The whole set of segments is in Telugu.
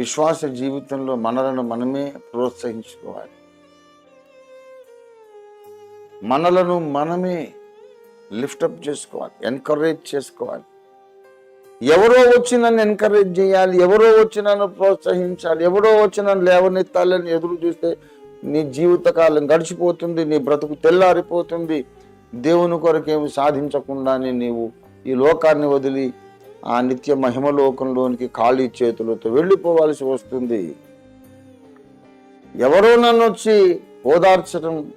విశ్వాస జీవితంలో మనలను మనమే ప్రోత్సహించుకోవాలి. మనలను మనమే లిఫ్టప్ చేసుకోవాలి ఎన్కరేజ్ చేసుకోవాలి. ఎవరో వచ్చి నన్ను ఎంకరేజ్ చేయాలి ఎవరో వచ్చి నన్ను ప్రోత్సహించాలి ఎవరో వచ్చి నన్ను లేవనెత్తాలని ఎదురు చూస్తే నీ జీవితకాలం గడిచిపోతుంది నీ బ్రతుకు తెల్లారిపోతుంది. దేవుని కొరకేమి సాధించకుండానే నీవు ఈ లోకాన్ని వదిలి ఆ నిత్య మహిమలోకంలోనికి ఖాళీ చేతులతో వెళ్ళిపోవాల్సి వస్తుంది. ఎవరో నన్ను వచ్చి ఓదార్చడం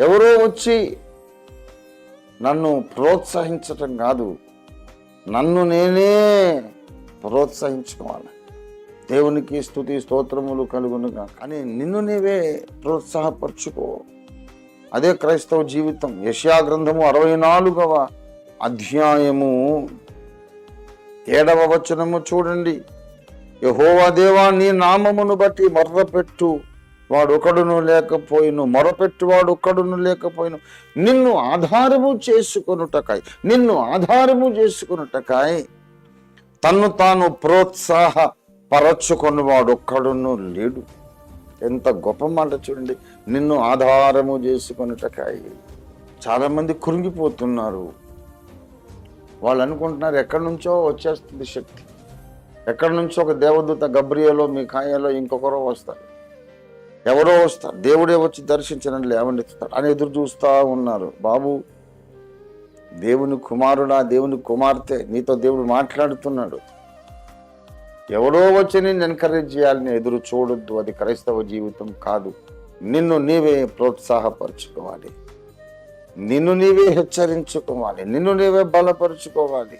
ఎవరో వచ్చి నన్ను ప్రోత్సహించటం కాదు. నన్ను నేనే ప్రోత్సహించుకోవాలి. దేవునికి స్థుతి స్తోత్రములు కలుగునుగా. కానీ నిన్ను నీవే ప్రోత్సాహపరచుకో. అదే క్రైస్తవ జీవితం. యశ్యా గ్రంథము అరవై నాలుగవ అధ్యాయము ఏడవ వచనము చూడండి. యహోవా దేవా నీ నామమును బట్టి మొర్రపెట్టు. వాడు ఒకడును లేకపోయిను మొరపెట్టు వాడు ఒక్కడును లేకపోయిను. నిన్ను ఆధారము చేసుకునుటకాయ్ నిన్ను ఆధారము చేసుకునుటకాయ్ తన్ను తాను ప్రోత్సాహ పరచుకొని వాడు ఒక్కడును లేడు. ఎంత గొప్ప మాట చూడండి. నిన్ను ఆధారము చేసుకొనుటకాయ్. చాలామంది కురిగిపోతున్నారు. వాళ్ళు అనుకుంటున్నారు ఎక్కడి నుంచో వచ్చేస్తుంది శక్తి. ఎక్కడి నుంచో ఒక దేవదూత గబ్రియలో మీ కాయలో ఇంకొకరో వస్తారు. ఎవరో వస్తారు. దేవుడే వచ్చి దర్శించనని లేవనెత్తుతాడు అని ఎదురు చూస్తూ ఉన్నారు. బాబు దేవుని కుమారుడా దేవుని కుమార్తె నీతో దేవుడు మాట్లాడుతున్నాడు. ఎవరో వచ్చి నిన్ను ఎంకరేజ్ చేయాలని ఎదురు చూడొద్దు. అది క్రైస్తవ జీవితం కాదు. నిన్ను నీవే ప్రోత్సాహపరచుకోవాలి. నిన్ను నీవే హెచ్చరించుకోవాలి నిన్ను నీవే బలపరుచుకోవాలి.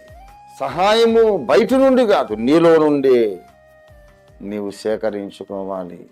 సహాయము బయట నుండి కాదు నీలో నుండి నీవు సేకరించుకోవాలి.